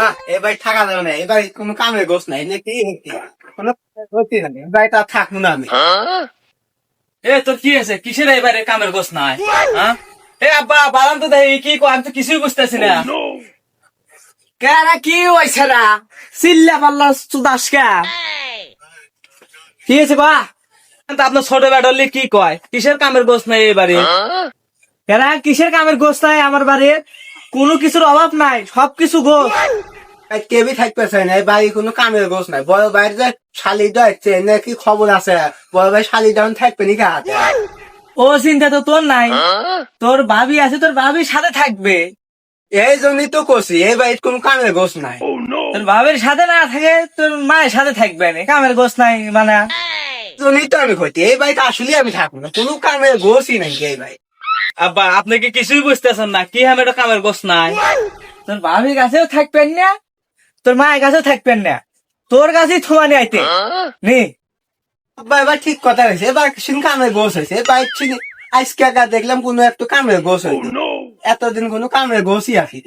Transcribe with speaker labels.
Speaker 1: না এবার থাকা যাবে না এবার কোনো কামের গোস নাই নাকি? কোনো এবার থাকব না আমি।
Speaker 2: এ তোর কি আছে কিসের এবারে কামের গোস নাই? হ্যাঁ এ আব্বা বালাম তো দেখি কি কো আমি তো কিছুই বুঝতেছি না।
Speaker 3: কেরা কি হয়েছে না চিল্লা পাল্লা চুদাস কে? হয়েছে বা?
Speaker 2: তা আপনার ছোট বেডলি কি কয়? কিসের কামের গোস নাই এবারে
Speaker 3: কেরা কিসের কামের গোস্ত নাই আমার বাড়ি কোনো কিছুর অভাব নাই সব কিছু গোস
Speaker 1: এই কেবি থাকতে চাই না এই বাড়ি কোনো কামের গোস নাই। বড় ভাইয়ের যে শালি দেখছে নাকি খবর আছে? বড় ভাই শালি যখন থাকবে নাকি হাতে?
Speaker 3: ও চিন্তা তো তোর নাই। তোর ভাবি আছে তোর ভাবির সাথে থাকবে।
Speaker 1: এই জন্যই তো করছি এই বাড়ির কোনো কামের গোস নাই।
Speaker 3: তোর ভাবির সাথে না থাকে তোর মায়ের সাথে থাকবে না। কামের গোস নাই মানে।
Speaker 1: জন্যই তো আমি কইতে এই বাড়িতে আসলে আমি থাকব না। কোনো কামের গোসই নাই এই বাড়ি
Speaker 2: আব্বা আপনি কি কিছুই বুঝতেছেন না? কি আমি এটা কামের গোস নাই?
Speaker 3: তোর ভাবির কাছেও থাকবেন না তোর মায়ের কাছেও থাকবেন না। তোর কাছেই থুমানি আইতে। নি।
Speaker 1: আব্বা এবার ঠিক কথা হয়েছে। এবার সিন কামের গোস হয়েছে। এবার সিন আজকে একা দেখলাম কোনো একটু কামের গোস হয়েছে। এতদিন কোনো কামের গোসই আসি